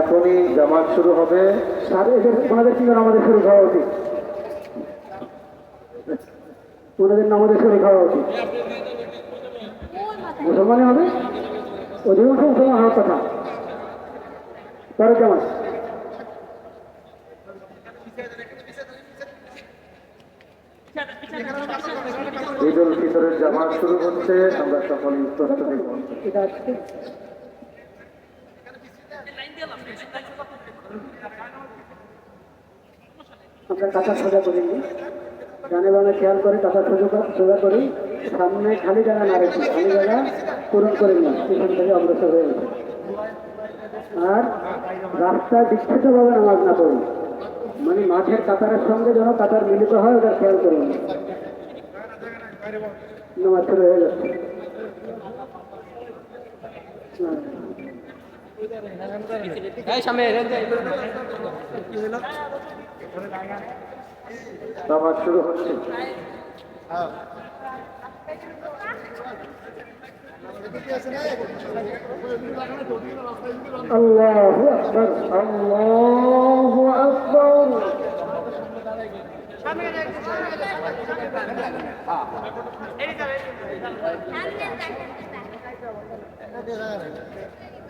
এখনই জামাত শুরু হবে। ওনাদের কি আমাদের শুরু খাওয়া উচিত? ওনাদের নামাজের শুরু খাওয়া উচিত। মুসলমানই হবে? অধিকাংশ মুসলমান হওয়ার কথা। পরে কেমন? ঈদ উল ফিতরের জামাত শুরু হচ্ছে আমরা সকলেই প্রস্তুতি করি। আমরা কাঁচা সোজা করিনি ডানে বামে খেয়াল করে কাঁচা সোজা সোজা করি। সামনে খালি জায়গা না রেখে খালি জায়গা পূরণ করে নিই। পিছন থেকে অগ্রসর হয়ে গেছে। আর রাস্তায় বিচ্ছিন্নভাবে নামাজ না পড়ি মানে মাঠের কাতারের সঙ্গে যেন কাতার মিলিত হয়, ওটা খেয়াল করুন। নামাজ শুরু হয়ে যাচ্ছে হ্যাঁ। জামাত শুরু হচ্ছে الله أكبر الله أكبر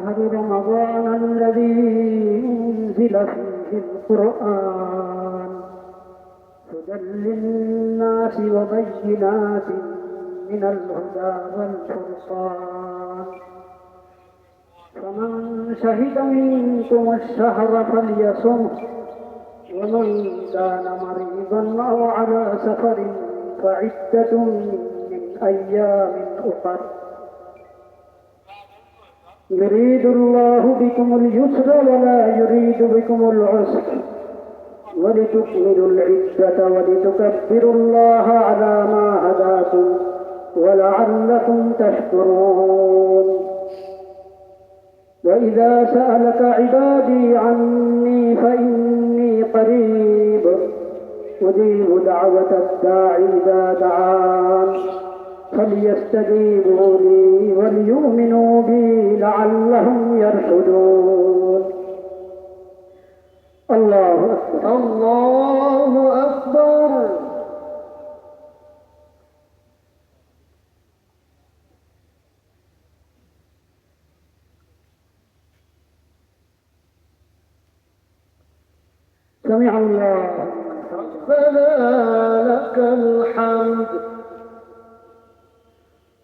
شهر رمضان الذي أنزل فيه القرآن. هدى للناس وبينات من الهدى والفرقان. فمن شهد منكم الشهر فليصمه ومن كان مريضا أو على سفر فعدة من أيام أخر. يريد الله بكم اليسر ولا يريد بكم العسر. ولتكملوا العدة ولتكبروا الله على ما هداكم ولعلكم تشكرون. وإذا سألك عبادي عني فإني قريب أجيب دعوة الداع إذا دعان. فليستجيبوا لي وليؤمنوا بي لعلهم يرشدون. الله أكبر. الله أكبر. سمع الله. ربنا لك الحمد.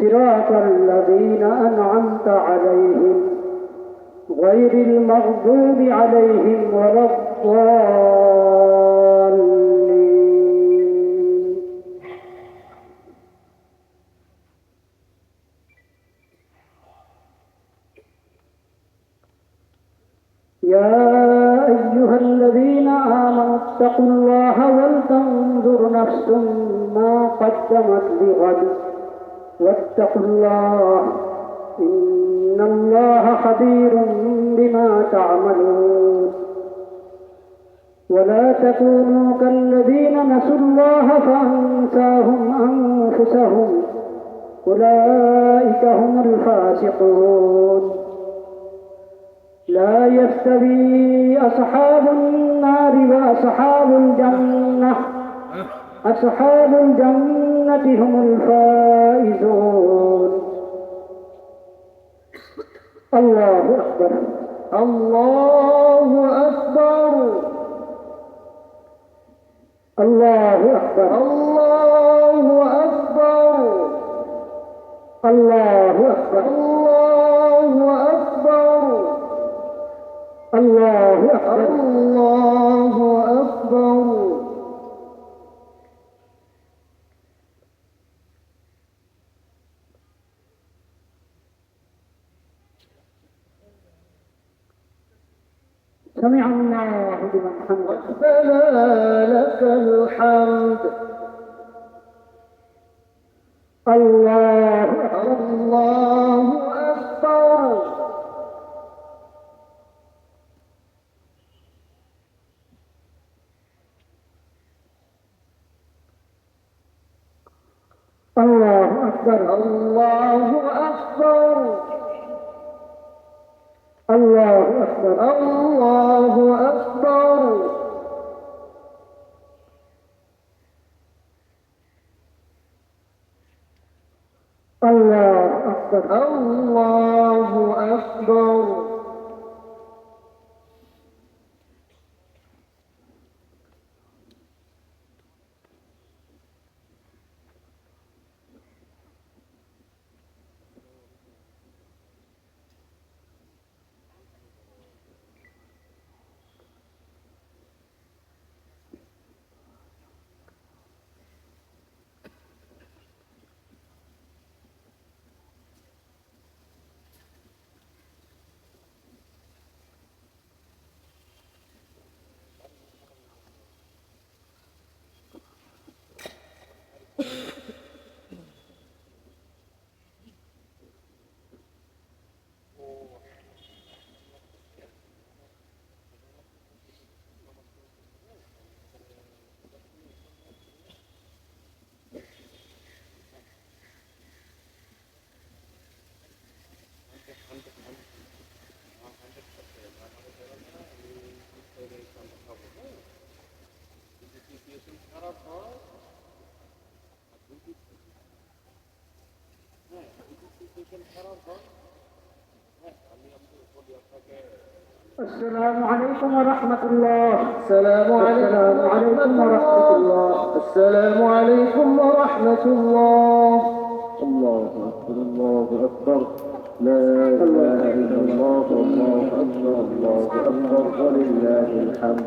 صراط الذين أنعمت عليهم غير المغضوب عليهم ولا الضالين. يا أيها الذين آمنوا اتقوا الله ولتنظر نفس ما قدمت لغد واتقوا الله. إن الله خبير بما تعملون. ولا تكونوا كالذين نسوا الله فأنساهم أنفسهم. أولئك هم الفاسقون. لا يستوي أصحاب النار وأصحاب الجنة. أصحاب هم الفائزون. الله أكبر. الله أكبر. الله أكبر. الله أكبر. الله أكبر. الله أكبر. الله أكبر. الله أكبر سمع الله لمن حمده ربنا لك الحمد. الله أكبر. الله أكبر. الله أكبر. الله أكبر. الله أكبر. الله أكبر الله أكبر السلام عليكم ورحمة الله. السلام عليكم ورحمة الله. السلام عليكم ورحمة الله. الله أكبر الله أكبر. لا إله إلا الله الله أكبر الله أكبر. ولله الحمد.